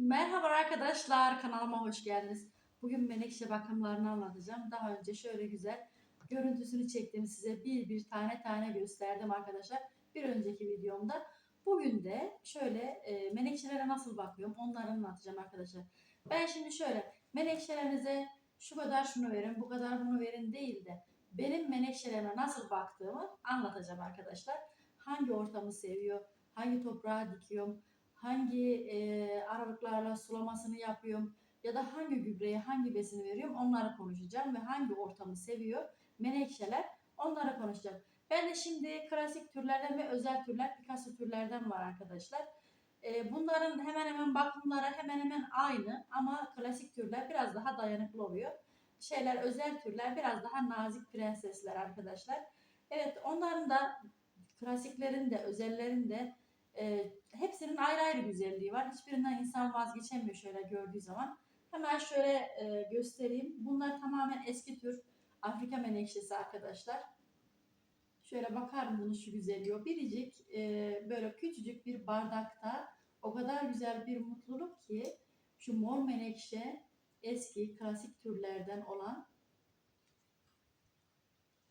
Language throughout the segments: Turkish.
Merhaba arkadaşlar, kanalıma hoş geldiniz. Bugün menekşe bakımlarını anlatacağım. Daha önce şöyle güzel görüntüsünü çektim size bir bir tane tane gösterdim arkadaşlar. Bir önceki videomda. Bugün de şöyle e, menekşelere nasıl bakıyorum onları anlatacağım arkadaşlar. Ben şimdi şöyle menekşelerinize şu kadar şunu verin, bu kadar bunu verin değil de benim menekşelerime nasıl baktığımı anlatacağım arkadaşlar. Hangi ortamı seviyor, hangi toprağa dikiyorum, hangi e, aralıklarla sulamasını yapıyorum ya da hangi gübreye hangi besini veriyorum onları konuşacağım ve hangi ortamı seviyor menekşeler onları konuşacağım. Ben de şimdi klasik türlerden ve özel türler Picasso türlerden var arkadaşlar. E, bunların hemen hemen bakımları hemen hemen aynı ama klasik türler biraz daha dayanıklı oluyor. Şeyler özel türler biraz daha nazik prensesler arkadaşlar. Evet onların da klasiklerin de özellerin de e, hepsinin ayrı ayrı güzelliği var. Hiçbirinden insan vazgeçemiyor şöyle gördüğü zaman. Hemen şöyle e, göstereyim. Bunlar tamamen eski tür Afrika menekşesi arkadaşlar. Şöyle bakar mısınız şu güzelliği? Biricik e, böyle küçücük bir bardakta o kadar güzel bir mutluluk ki şu mor menekşe eski klasik türlerden olan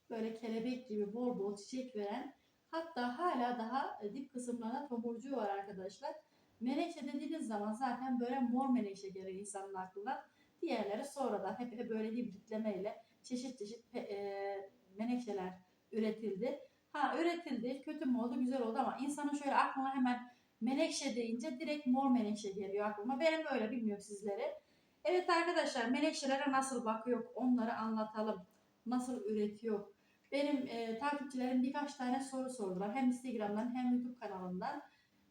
böyle kelebek gibi bol bol çiçek veren Hatta hala daha e, dip kısımlarında tomurcuğu var arkadaşlar. Menekşe dediğiniz zaman zaten böyle mor menekşe geliyor insanın aklına. Diğerleri sonradan hep, hep böyle hibritlemeyle çeşit çeşit e, menekşeler üretildi. Ha üretildi, kötü mü oldu, güzel oldu ama insanın şöyle aklına hemen menekşe deyince direkt mor menekşe geliyor aklıma. Benim öyle bilmiyorum sizlere. Evet arkadaşlar menekşelere nasıl bakıyor onları anlatalım. Nasıl üretiyor, benim e, takipçilerim birkaç tane soru sordular. Hem Instagram'dan hem YouTube kanalından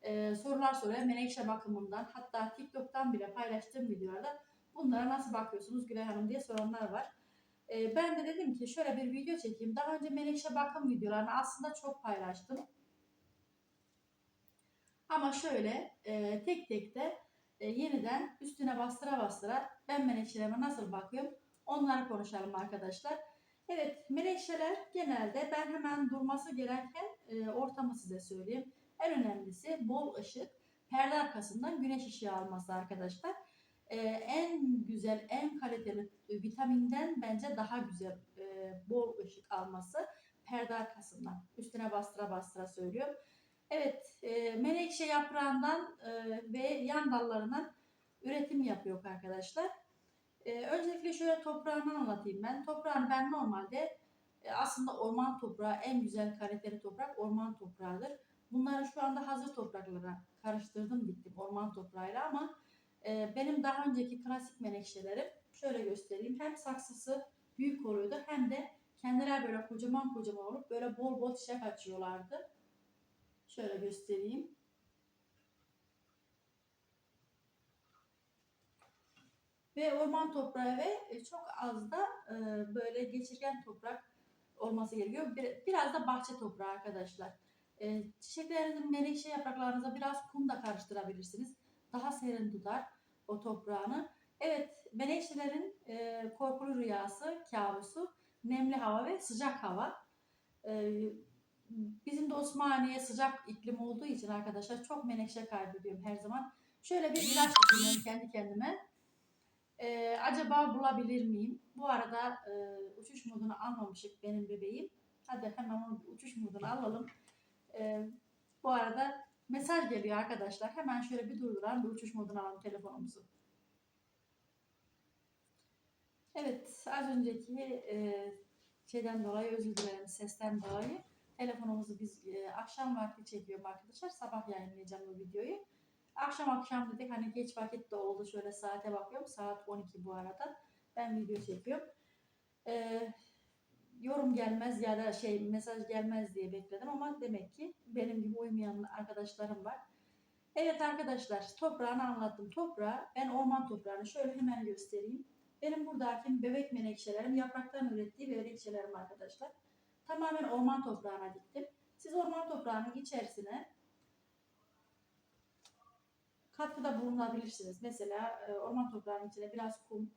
e, sorular soruyor. Menekşe bakımından hatta TikTok'tan bile paylaştığım videolarda bunlara nasıl bakıyorsunuz Gülay Hanım diye soranlar var. E, ben de dedim ki şöyle bir video çekeyim. Daha önce menekşe bakım videolarını aslında çok paylaştım. Ama şöyle e, tek tek de e, yeniden üstüne bastıra bastıra ben menekşelerime nasıl bakıyorum onları konuşalım arkadaşlar. Evet, menekşeler genelde ben hemen durması gereken e, ortamı size söyleyeyim. En önemlisi bol ışık, perde arkasından güneş ışığı alması arkadaşlar. E, en güzel, en kaliteli e, vitaminden bence daha güzel e, bol ışık alması perde arkasından. Üstüne bastıra bastıra söylüyorum. Evet, e, menekşe yaprağından e, ve yan dallarından üretim yapıyor arkadaşlar. Ee, öncelikle şöyle toprağını anlatayım ben. Toprağını ben normalde e, aslında orman toprağı en güzel kaliteli toprak orman toprağıdır. Bunları şu anda hazır topraklara karıştırdım diktim orman toprağıyla ama e, benim daha önceki klasik menekşelerim şöyle göstereyim. Hem saksısı büyük oluyordu hem de kendiler böyle kocaman kocaman olup böyle bol bol çiçek açıyorlardı. Şöyle göstereyim. Ve orman toprağı ve e, çok az da e, böyle geçirgen toprak olması gerekiyor. Bir, biraz da bahçe toprağı arkadaşlar. E, çiçeklerinizin menekşe yapraklarınıza biraz kum da karıştırabilirsiniz. Daha serin tutar o toprağını. Evet, menekşelerin korkulu rüyası, kabusu, nemli hava ve sıcak hava. Bizim de Osmaniye sıcak iklim olduğu için arkadaşlar çok menekşe kaybediyorum her zaman. Şöyle bir ilaç düşünüyorum kendi kendime. Ee, acaba bulabilir miyim? Bu arada e, uçuş modunu almamışık benim bebeğim. Hadi hemen onu uçuş modunu alalım. Ee, bu arada mesaj geliyor arkadaşlar. Hemen şöyle bir durduralım bir uçuş modunu alalım telefonumuzu. Evet az önceki e, şeyden dolayı özür dilerim sesten dolayı. Telefonumuzu biz e, akşam vakti çekiyorum arkadaşlar. Sabah yayınlayacağım bu videoyu. Akşam akşam dedik hani geç vakit de oldu şöyle saate bakıyorum. Saat 12 bu arada. Ben video çekiyorum. Ee, yorum gelmez ya da şey mesaj gelmez diye bekledim ama demek ki benim gibi uymayan arkadaşlarım var. Evet arkadaşlar toprağını anlattım. Toprağı ben orman toprağını şöyle hemen göstereyim. Benim buradaki bebek menekşelerim yapraktan ürettiği menekşelerim arkadaşlar. Tamamen orman toprağına diktim. Siz orman toprağının içerisine katkıda bulunabilirsiniz. Mesela e, orman toprağının içine biraz kum,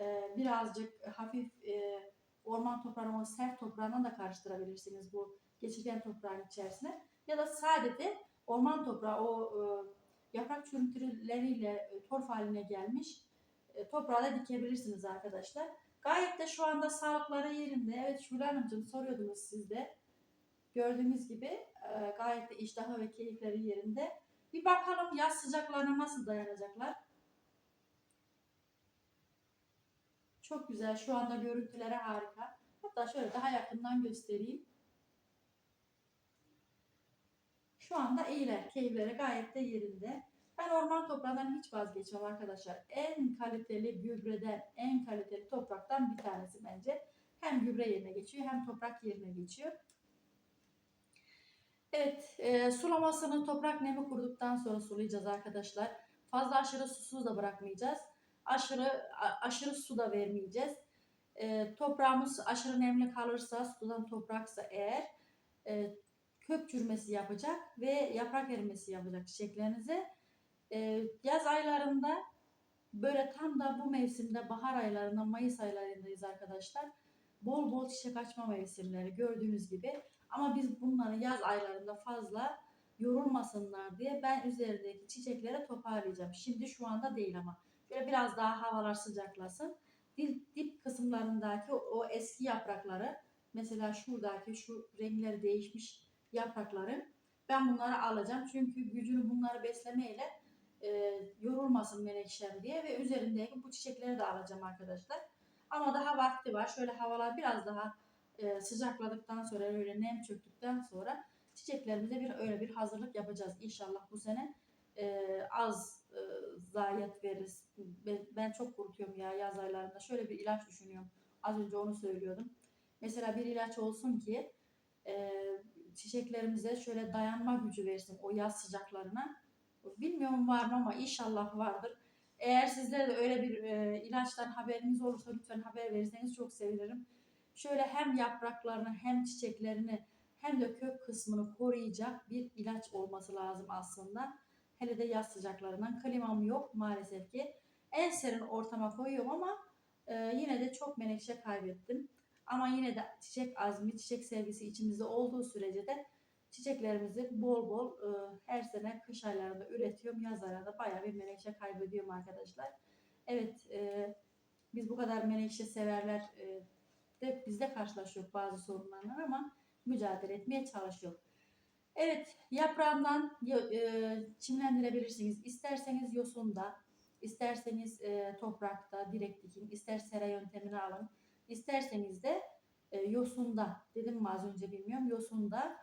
e, birazcık hafif e, orman toprağının o sert toprağından da karıştırabilirsiniz bu geçirgen toprağın içerisine. Ya da sadece orman toprağı o yaprak çürüntüleriyle torf haline gelmiş. E, toprağa da dikebilirsiniz arkadaşlar. Gayet de şu anda sağlıkları yerinde. Evet Şule Hanımcığım soruyordunuz siz de. Gördüğünüz gibi gayet de iştahı ve keyifleri yerinde. Bir bakalım yaz sıcaklarına nasıl dayanacaklar. Çok güzel. Şu anda görüntüleri harika. Hatta şöyle daha yakından göstereyim. Şu anda iyiler. Keyifleri gayet de yerinde. Ben orman toprağından hiç vazgeçmem arkadaşlar. En kaliteli gübreden, en kaliteli topraktan bir tanesi bence. Hem gübre yerine geçiyor hem toprak yerine geçiyor. Evet, e, sulamasını toprak nemi kuruduktan sonra sulayacağız arkadaşlar. Fazla aşırı susuz da bırakmayacağız. Aşırı aşırı su da vermeyeceğiz. E, toprağımız aşırı nemli kalırsa, sudan topraksa eğer e, kök çürümesi yapacak ve yaprak erimesi yapacak çiçeklerinize. E, yaz aylarında böyle tam da bu mevsimde bahar aylarında Mayıs aylarındayız arkadaşlar. Bol bol çiçek açma mevsimleri gördüğünüz gibi. Ama biz bunları yaz aylarında fazla yorulmasınlar diye ben üzerindeki çiçeklere toparlayacağım. Şimdi şu anda değil ama. Şöyle biraz daha havalar sıcaklasın. Dip, dip kısımlarındaki o, o eski yaprakları mesela şuradaki şu renkleri değişmiş yaprakları ben bunları alacağım. Çünkü gücünü bunları beslemeyle e, yorulmasın menekşem diye ve üzerindeki bu çiçekleri de alacağım arkadaşlar. Ama daha vakti var. Şöyle havalar biraz daha e, sıcakladıktan sonra öyle nem çöktükten sonra çiçeklerimize bir öyle bir hazırlık yapacağız. İnşallah bu sene e, az e, zayiat veririz. Ben, ben çok kurutuyorum ya yaz aylarında. Şöyle bir ilaç düşünüyorum. Az önce onu söylüyordum. Mesela bir ilaç olsun ki e, çiçeklerimize şöyle dayanma gücü versin o yaz sıcaklarına. Bilmiyorum var mı ama inşallah vardır. Eğer sizler de öyle bir e, ilaçtan haberiniz olursa lütfen haber verirseniz çok sevinirim. Şöyle hem yapraklarını hem çiçeklerini hem de kök kısmını koruyacak bir ilaç olması lazım aslında. Hele de yaz sıcaklarından klimam yok maalesef ki. En serin ortama koyuyorum ama e, yine de çok menekşe kaybettim. Ama yine de çiçek azmi, çiçek sevgisi içimizde olduğu sürece de çiçeklerimizi bol bol e, her sene kış aylarında üretiyorum. Yaz aylarında bayağı bir menekşe kaybediyorum arkadaşlar. Evet, e, biz bu kadar menekşe severler e, de biz de karşılaşıyoruz bazı sorunlarla ama mücadele etmeye çalışıyoruz. Evet, yaprağından e, çimlendirebilirsiniz. İsterseniz yosunda, isterseniz e, toprakta direkt dikin, ister sera yöntemini alın. İsterseniz de e, yosunda, dedim mi az önce bilmiyorum, yosunda,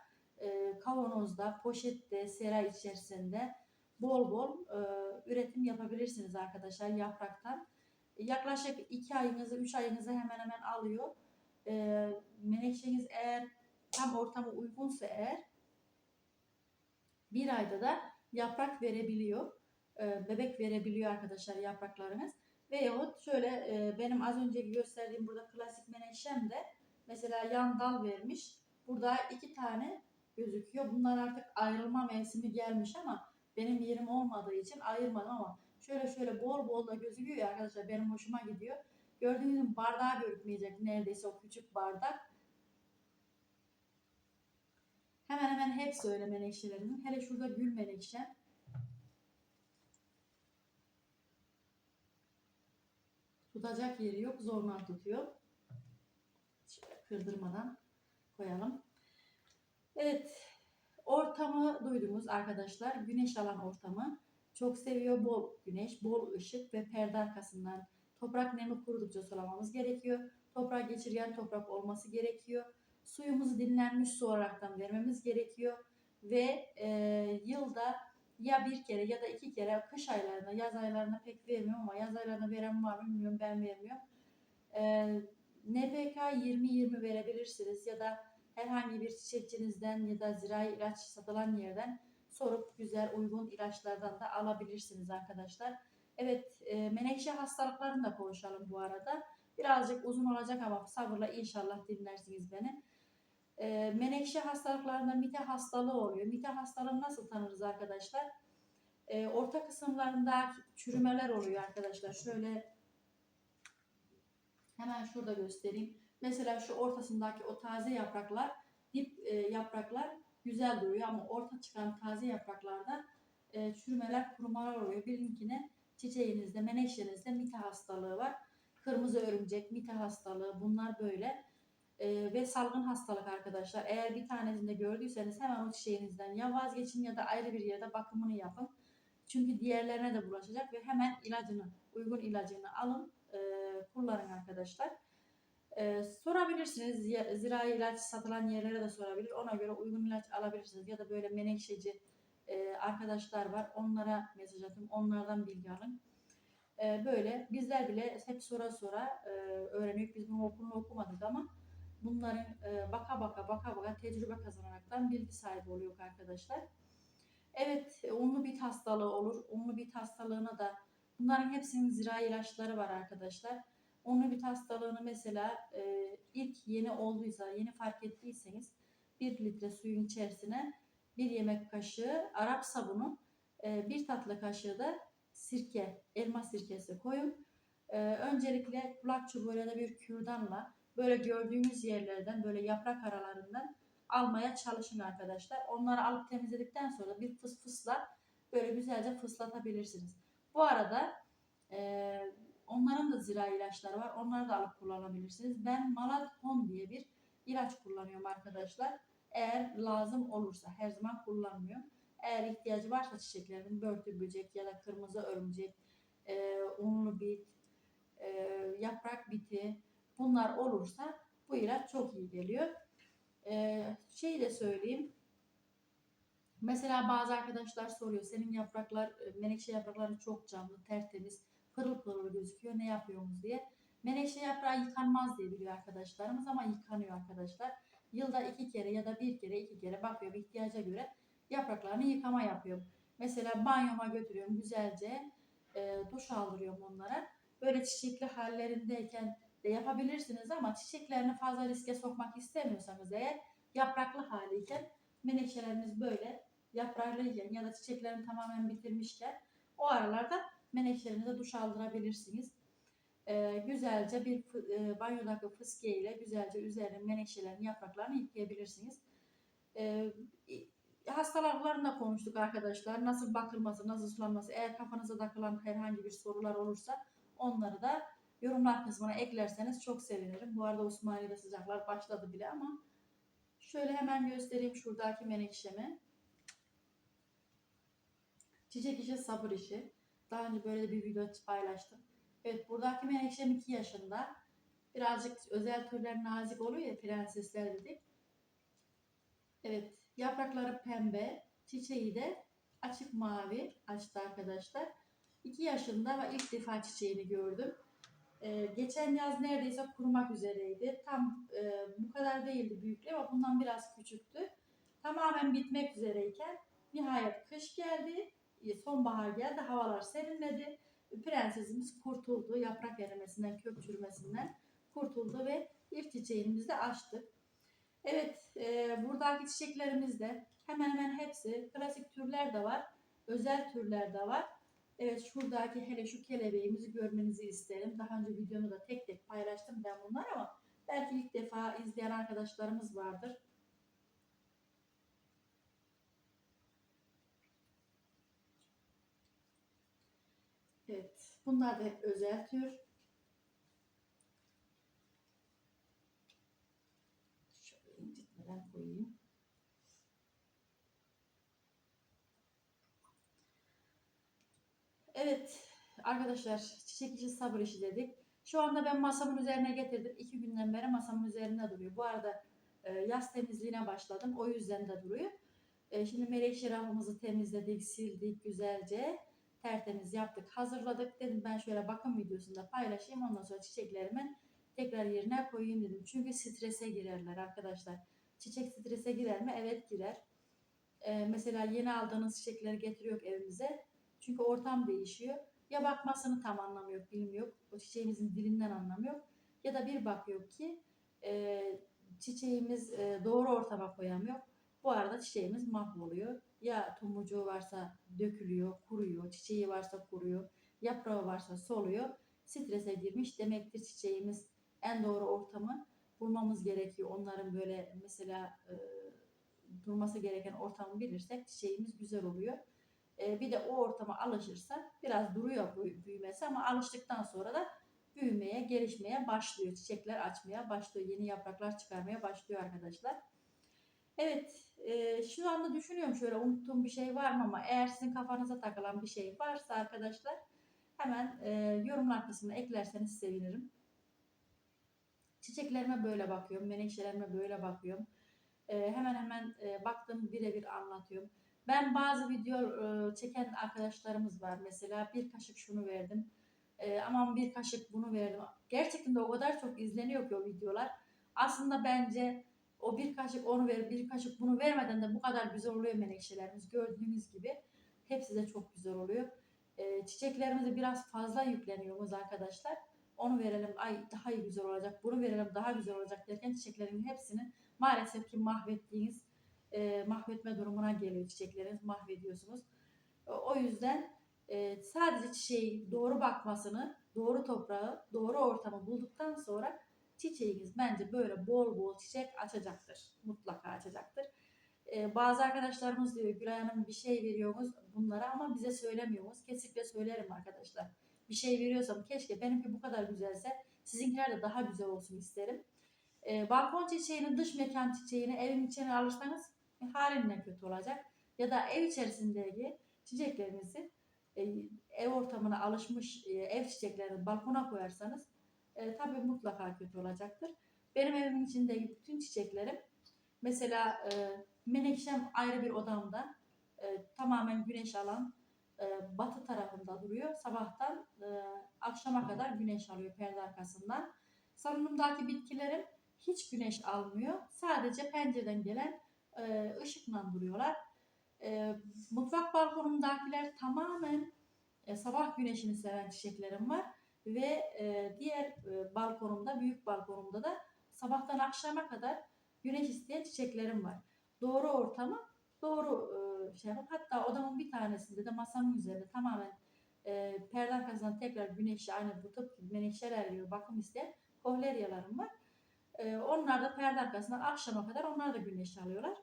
kavanozda, poşette, sera içerisinde bol bol üretim yapabilirsiniz arkadaşlar yapraktan. Yaklaşık 2 ayınızı, 3 ayınızı hemen hemen alıyor. E, menekşeniz eğer tam ortama uygunsa eğer bir ayda da yaprak verebiliyor. E, bebek verebiliyor arkadaşlar yapraklarınız. Veyahut şöyle e, benim az önce gösterdiğim burada klasik menekşem de mesela yan dal vermiş. Burada iki tane gözüküyor. Bunlar artık ayrılma mevsimi gelmiş ama benim yerim olmadığı için ayırmadım ama şöyle şöyle bol bol da gözüküyor ya arkadaşlar benim hoşuma gidiyor. Gördüğünüz gibi bardağı görükmeyecek neredeyse o küçük bardak. Hemen hemen hepsi öyle menekşelerimin. Hele şurada gül menekşem. Tutacak yeri yok. Zorla tutuyor. Şöyle kırdırmadan koyalım. Evet. Ortamı duydunuz arkadaşlar. Güneş alan ortamı. Çok seviyor. Bol güneş, bol ışık ve perde arkasından toprak nemi kurudukça sulamamız gerekiyor. Toprak geçirgen toprak olması gerekiyor. Suyumuzu dinlenmiş su olaraktan vermemiz gerekiyor. Ve e, yılda ya bir kere ya da iki kere kış aylarında, yaz aylarında pek vermiyorum ama yaz aylarında veren var mı bilmiyorum ben vermiyorum. Ee, NPK 20-20 verebilirsiniz ya da herhangi bir çiçekçinizden ya da zirai ilaç satılan yerden sorup güzel uygun ilaçlardan da alabilirsiniz arkadaşlar. Evet e, menekşe hastalıklarını da konuşalım bu arada. Birazcık uzun olacak ama sabırla inşallah dinlersiniz beni. E, menekşe hastalıklarında mite hastalığı oluyor. Mite hastalığını nasıl tanırız arkadaşlar? E, orta kısımlarında çürümeler oluyor arkadaşlar. Şöyle hemen şurada göstereyim. Mesela şu ortasındaki o taze yapraklar, dip e, yapraklar güzel duruyor ama orta çıkan taze yapraklarda e, çürümeler, kurumalar oluyor. Birinkine çiçeğinizde, menekşenizde mite hastalığı var. Kırmızı örümcek, mite hastalığı bunlar böyle. E, ve salgın hastalık arkadaşlar. Eğer bir tanesinde gördüyseniz hemen o çiçeğinizden ya vazgeçin ya da ayrı bir yerde bakımını yapın. Çünkü diğerlerine de bulaşacak ve hemen ilacını, uygun ilacını alın, e, kullanın arkadaşlar. E, sorabilirsiniz, zirai ilaç satılan yerlere de sorabilir. Ona göre uygun ilaç alabilirsiniz. Ya da böyle menekşeci e, arkadaşlar var. Onlara mesaj atın, onlardan bilgi alın. E, böyle bizler bile hep sora sora e, öğreniyoruz. Biz bunu okulunu okumadık ama bunların e, baka baka baka baka tecrübe kazanaraktan bilgi sahibi oluyor arkadaşlar. Evet, unlu bit hastalığı olur. Unlu bit hastalığına da bunların hepsinin zirai ilaçları var arkadaşlar. Unlu bit hastalığını mesela e, ilk yeni olduysa, yeni fark ettiyseniz 1 litre suyun içerisine bir yemek kaşığı Arap sabunu, e, bir tatlı kaşığı da sirke, elma sirkesi koyun. E, öncelikle kulak çubuğuyla bir kürdanla böyle gördüğünüz yerlerden, böyle yaprak aralarından almaya çalışın arkadaşlar. Onları alıp temizledikten sonra bir fıs fısla böyle güzelce fıslatabilirsiniz. Bu arada e, onların da zirai ilaçları var. Onları da alıp kullanabilirsiniz. Ben Maladkon diye bir ilaç kullanıyorum arkadaşlar. Eğer lazım olursa her zaman kullanmıyorum. Eğer ihtiyacı varsa çiçeklerin börtü böcek ya da kırmızı örümcek, e, unlu bit, e, yaprak biti bunlar olursa bu ilaç çok iyi geliyor. Ee, şey de söyleyeyim. Mesela bazı arkadaşlar soruyor. Senin yapraklar, e, menekşe yaprakları çok canlı, tertemiz, pırıl pırıl gözüküyor. Ne yapıyorsunuz diye. Menekşe yaprağı yıkanmaz diye biliyor arkadaşlarımız ama yıkanıyor arkadaşlar. Yılda iki kere ya da bir kere iki kere bakıyorum ihtiyaca göre yapraklarını yıkama yapıyorum. Mesela banyoma götürüyorum güzelce e, duş aldırıyorum onlara. Böyle çiçekli hallerindeyken de yapabilirsiniz ama çiçeklerini fazla riske sokmak istemiyorsanız eğer yapraklı haliyken menekşeleriniz böyle yapraklıyken ya da çiçeklerini tamamen bitirmişken o aralarda menekşelerinize duş aldırabilirsiniz. Ee, güzelce bir e, banyodaki fıskiye ile güzelce üzerine menekşelerin yapraklarını yıkayabilirsiniz. Ee, hastalıklarını da konuştuk arkadaşlar. Nasıl bakılması, nasıl sulanması. Eğer kafanıza takılan herhangi bir sorular olursa onları da yorumlar kısmına eklerseniz çok sevinirim. Bu arada Osmaniye'de sıcaklar başladı bile ama şöyle hemen göstereyim şuradaki menekşemi. Çiçek işi sabır işi. Daha önce böyle bir video paylaştım. Evet buradaki menekşem 2 yaşında. Birazcık özel türler nazik oluyor ya prensesler dedik. Evet yaprakları pembe. Çiçeği de açık mavi açtı arkadaşlar. 2 yaşında ve ilk defa çiçeğini gördüm. Ee, geçen yaz neredeyse kurumak üzereydi. Tam e, bu kadar değildi büyüklüğü ama bundan biraz küçüktü. Tamamen bitmek üzereyken nihayet kış geldi, sonbahar geldi, havalar serinledi. Prensesimiz kurtuldu, yaprak erimesinden, kök çürümesinden kurtuldu ve ilk çiçeğimizi de açtık. Evet, e, buradaki çiçeklerimiz de hemen hemen hepsi klasik türler de var, özel türler de var. Evet şuradaki hele şu kelebeğimizi görmenizi isterim. Daha önce videomu da tek tek paylaştım ben bunlar ama belki ilk defa izleyen arkadaşlarımız vardır. Evet bunlar da hep özel tür. Şöyle incitmeden koyayım. Evet arkadaşlar çiçek işi sabır işi dedik. Şu anda ben masamın üzerine getirdim. İki günden beri masamın üzerinde duruyor. Bu arada e, yaz temizliğine başladım. O yüzden de duruyor. E, şimdi melek rafımızı temizledik, sildik güzelce. Tertemiz yaptık, hazırladık. Dedim ben şöyle bakım videosunda paylaşayım. Ondan sonra çiçeklerimi tekrar yerine koyayım dedim. Çünkü strese girerler arkadaşlar. Çiçek strese girer mi? Evet girer. E, mesela yeni aldığınız çiçekleri getiriyor evimize. Çünkü ortam değişiyor. Ya bakmasını tam anlamıyor, bilmiyor. O çiçeğimizin dilinden anlamıyor. Ya da bir bakıyor ki e, çiçeğimiz e, doğru ortama koyamıyor. Bu arada çiçeğimiz mahvoluyor. Ya tumucuğu varsa dökülüyor, kuruyor. Çiçeği varsa kuruyor. Yaprağı varsa soluyor. Strese girmiş demektir çiçeğimiz en doğru ortamı bulmamız gerekiyor. Onların böyle mesela e, durması gereken ortamı bilirsek çiçeğimiz güzel oluyor. E, bir de o ortama alışırsa biraz duruyor büyümesi ama alıştıktan sonra da büyümeye, gelişmeye başlıyor. Çiçekler açmaya başlıyor. Yeni yapraklar çıkarmaya başlıyor arkadaşlar. Evet, e, şu anda düşünüyorum şöyle unuttuğum bir şey var mı ama eğer sizin kafanıza takılan bir şey varsa arkadaşlar hemen e, yorumlar kısmına eklerseniz sevinirim. Çiçeklerime böyle bakıyorum, menekşelerime böyle bakıyorum. E, hemen hemen e, baktım birebir anlatıyorum. Ben bazı video e, çeken arkadaşlarımız var mesela bir kaşık şunu verdim, e, aman bir kaşık bunu verdim. Gerçekten de o kadar çok izleniyor ki o videolar. Aslında bence o bir kaşık onu ver, bir kaşık bunu vermeden de bu kadar güzel oluyor menekşelerimiz. Gördüğünüz gibi hepsi de çok güzel oluyor. E, çiçeklerimize biraz fazla yükleniyoruz arkadaşlar. Onu verelim, ay daha iyi güzel olacak, bunu verelim daha güzel olacak derken çiçeklerin hepsini maalesef ki mahvettiğiniz, e, mahvetme durumuna geliyor çiçekleriniz, mahvediyorsunuz. O, yüzden e, sadece çiçeği doğru bakmasını, doğru toprağı, doğru ortamı bulduktan sonra çiçeğiniz bence böyle bol bol çiçek açacaktır. Mutlaka açacaktır. Ee, bazı arkadaşlarımız diyor Gülay Hanım bir şey veriyorsunuz bunlara ama bize söylemiyorsunuz. Kesinlikle söylerim arkadaşlar. Bir şey veriyorsam keşke benimki bu kadar güzelse sizinkiler de daha güzel olsun isterim. Ee, balkon çiçeğini, dış mekan çiçeğini evin içine alırsanız e, halinden kötü olacak. Ya da ev içerisindeki çiçeklerinizi e, ev ortamına alışmış e, ev çiçeklerini balkona koyarsanız e, tabii mutlaka kötü olacaktır. Benim evimin içindeki bütün çiçeklerim mesela e, menekşem ayrı bir odamda e, tamamen güneş alan e, batı tarafında duruyor. Sabahtan e, akşama kadar güneş alıyor perde arkasından. Salonumdaki bitkilerim hiç güneş almıyor. Sadece pencereden gelen e, ışıkla duruyorlar. E, mutfak balkonumdakiler tamamen e, sabah güneşini seven çiçeklerim var ve e, diğer e, balkonumda, büyük balkonumda da sabahtan akşama kadar güneş isteyen çiçeklerim var. Doğru ortamı, doğru e, şey yapıp hatta odamın bir tanesinde de masamın üzerinde tamamen e, perde arkasından tekrar güneşi aynı bu tıp menekşeler gibi bakım isteyen kohleryalarım var. E, onlar da perde arkasından akşama kadar onlar da güneş alıyorlar.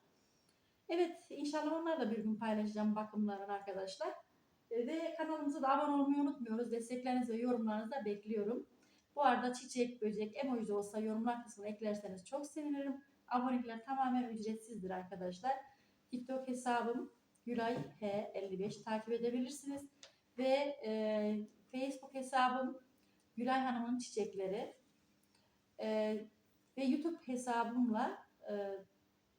Evet inşallah onlar da bir gün paylaşacağım bakımlarını arkadaşlar. E, Ve kanalımıza da abone olmayı unutmuyoruz. Desteklerinizi ve yorumlarınızı da bekliyorum. Bu arada çiçek, böcek, emoji olsa yorumlar kısmına eklerseniz çok sevinirim. Abonelikler tamamen ücretsizdir arkadaşlar. TikTok hesabım Gülay H55 takip edebilirsiniz. Ve e, Facebook hesabım Gülay Hanım'ın çiçekleri. E, ve YouTube hesabımla e,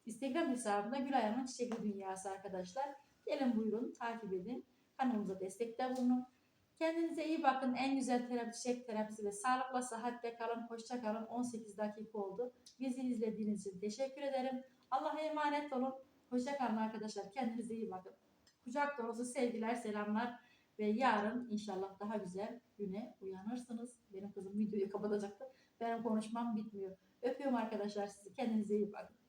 Instagram hesabımda Gülay Hanım'ın çiçekli dünyası arkadaşlar. Gelin buyurun takip edin. Kanalımıza destekte bulunun. Kendinize iyi bakın. En güzel terapi çiçek terapisi ve sağlıkla sıhhatle kalın. Hoşça kalın. 18 dakika oldu. Bizi izlediğiniz için teşekkür ederim. Allah'a emanet olun. Hoşça kalın arkadaşlar. Kendinize iyi bakın. Kucak dolusu sevgiler, selamlar ve yarın inşallah daha güzel güne uyanırsınız. Benim kızım videoyu kapatacaktı. Benim konuşmam bitmiyor. Öpüyorum arkadaşlar sizi. Kendinize iyi bakın.